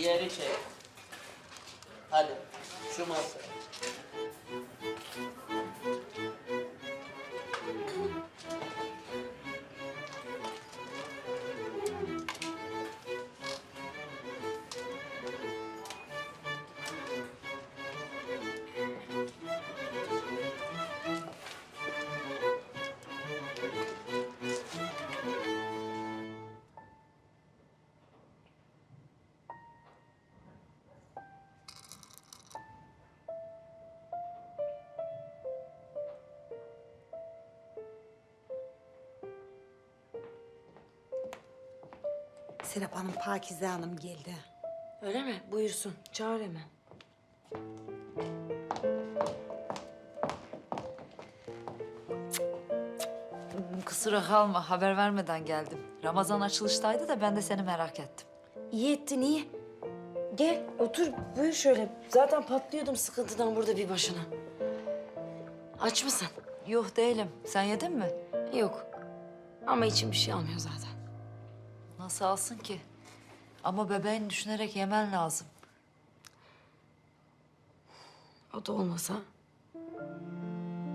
Diğeri çek. Hadi. Şu masa. Serap Hanım, Pakize Hanım geldi. Öyle mi? Buyursun. Çağır hemen. Kusura kalma, haber vermeden geldim. Ramazan açılıştaydı da ben de seni merak ettim. İyi ettin iyi. Gel otur buyur şöyle. Zaten patlıyordum sıkıntıdan burada bir başına. Aç mısın? Yok değilim. Sen yedin mi? Yok. Ama içim bir şey almıyor zaten. Nasıl alsın ki? Ama bebeğini düşünerek yemen lazım. O da olmasa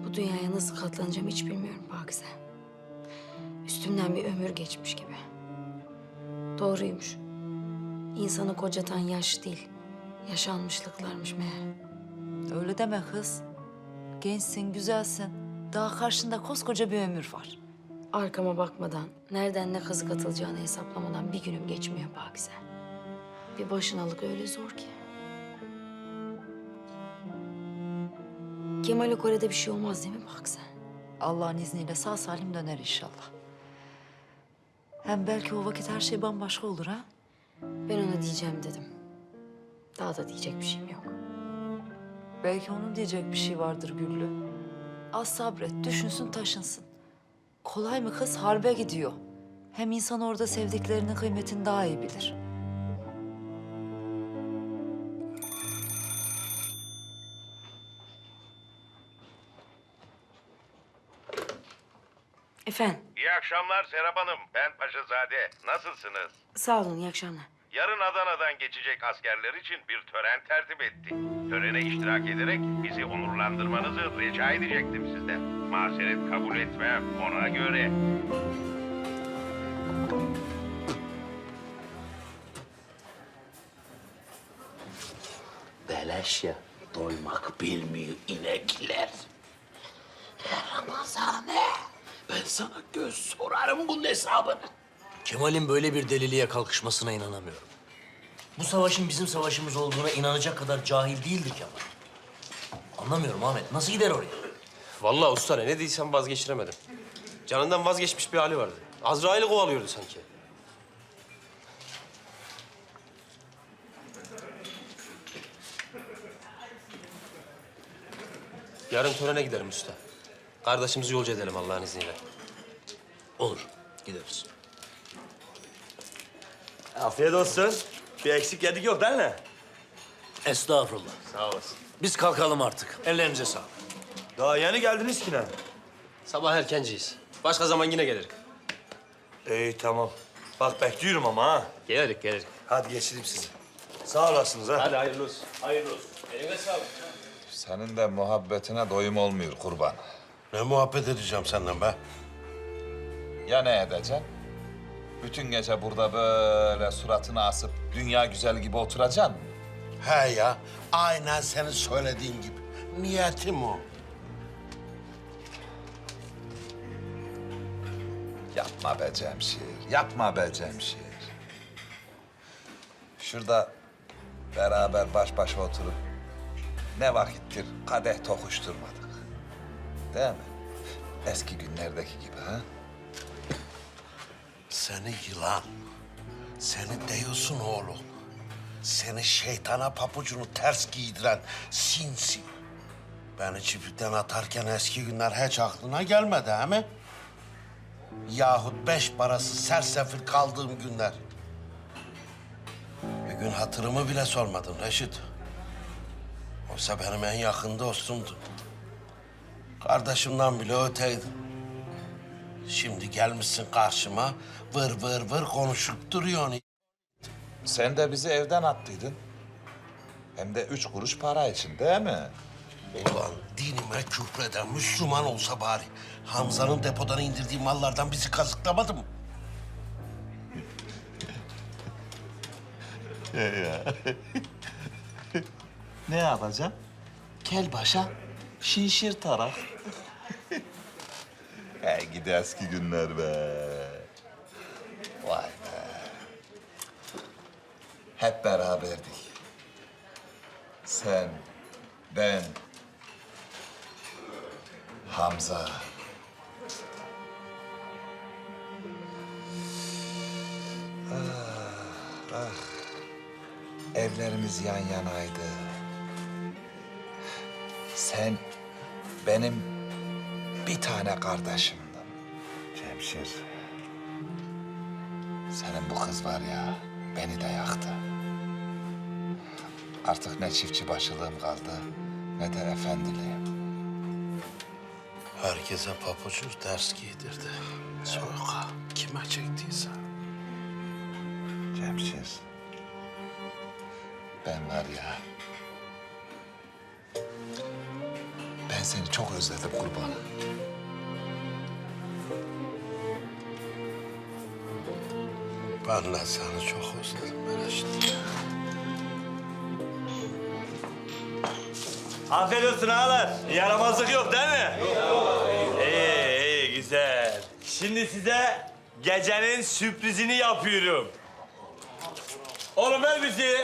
bu dünyaya nasıl katlanacağım hiç bilmiyorum Pakize. Üstümden bir ömür geçmiş gibi. Doğruymuş. İnsanı kocatan yaş değil, yaşanmışlıklarmış meğer. Öyle deme kız. Gençsin, güzelsin. Daha karşında koskoca bir ömür var. Arkama bakmadan, nereden ne kazık atılacağını hesaplamadan bir günüm geçmiyor Pakize. Bir başınalık öyle zor ki. Kemal'e Kore'de bir şey olmaz değil mi Pakize? Allah'ın izniyle sağ salim döner inşallah. Hem belki o vakit her şey bambaşka olur ha? Ben ona diyeceğim dedim. Daha da diyecek bir şeyim yok. Belki onun diyecek bir şey vardır Güllü. Az sabret, düşünsün taşınsın. Kolay mı kız? Harbe gidiyor. Hem insan orada sevdiklerinin kıymetini daha iyi bilir. Efendim, İyi akşamlar Serap Hanım. Ben Paşazade. Nasılsınız? sağ olun, iyi akşamlar. Yarın Adana'dan geçecek askerler için bir tören tertip etti. Törene iştirak ederek bizi onurlandırmanızı rica edecektim sizden. Mazeret kabul etmem ona göre. Beleş ya. Doymak bilmiyor inekler. Ramazane. Ben sana göz sorarım bunun hesabını. Kemal'in böyle bir deliliğe kalkışmasına inanamıyorum. Bu savaşın bizim savaşımız olduğuna inanacak kadar cahil değildir Kemal. Anlamıyorum Ahmet. Nasıl gider oraya? Vallahi usta ne dediysem vazgeçiremedim. Canından vazgeçmiş bir hali vardı. Azrail'i kovalıyordu sanki. Yarın törene gidelim usta. Kardeşimizi yolcu edelim Allah'ın izniyle. Olur. Gideriz. Afiyet olsun. Bir eksik yedik yok değil mi? Estağfurullah. Sağ olasın. Biz kalkalım artık. Ellerinize sağlık. Daha yeni geldiniz ki lan. Sabah erkenciyiz. Başka zaman yine gelirik. İyi tamam. Bak bekliyorum ama ha. Gelirik gelirik. Hadi geçireyim sizi. Sağ olasınız ha. Hadi hayırlı olsun. Hayırlı olsun. Eline sağlık. Senin de muhabbetine doyum olmuyor kurban. Ne muhabbet edeceğim senden be? Ya ne edeceksin? Bütün gece burada böyle suratını asıp dünya güzel gibi oturacaksın mı? He ya, aynen senin söylediğin gibi. Niyetim o. Yapma be Cemşir, yapma be Cemşir. Şurada beraber baş başa oturup ne vakittir kadeh tokuşturmadık. Değil mi? Eski günlerdeki gibi ha? Seni yılan. Seni diyorsun oğlum. Seni şeytana papucunu ters giydiren sinsi. Beni çiftlikten atarken eski günler hiç aklına gelmedi he mi? Yahut beş parası sersefil kaldığım günler. Bir gün hatırımı bile sormadın Reşit. Oysa benim en yakın dostumdu. Kardeşimden bile öteydi. Şimdi gelmişsin karşıma vır vır vır konuşup duruyorsun. sen de bizi evden attıydın. Hem de üç kuruş para için değil mi? Ulan dinime küfreden Müslüman olsa bari. Hamza'nın depodan indirdiği mallardan bizi kazıklamadı mı? Ne yapacağım? Kel başa, şinşir taraf. Hey gidi eski günler be. Vay be. Hep beraberdik. Sen, ben, Hamza. Ah, ah. Evlerimiz yan yanaydı. Sen benim bir tane kardeşimdin. Cemşir. Senin bu kız var ya, beni de yaktı. Artık ne çiftçi başılığım kaldı, ne de efendiliğim. Herkese papucu ders giydirdi. Soyka kime çektiyse. Cemşir. Ben var ya... Ben seni çok özledim kurban. Ben de seni çok özledim Meleşit. Aferin olsun ağalar. Yaramazlık yok değil mi? İyi, iyi, güzel. Şimdi size gecenin sürprizini yapıyorum. Oğlum ver müziği.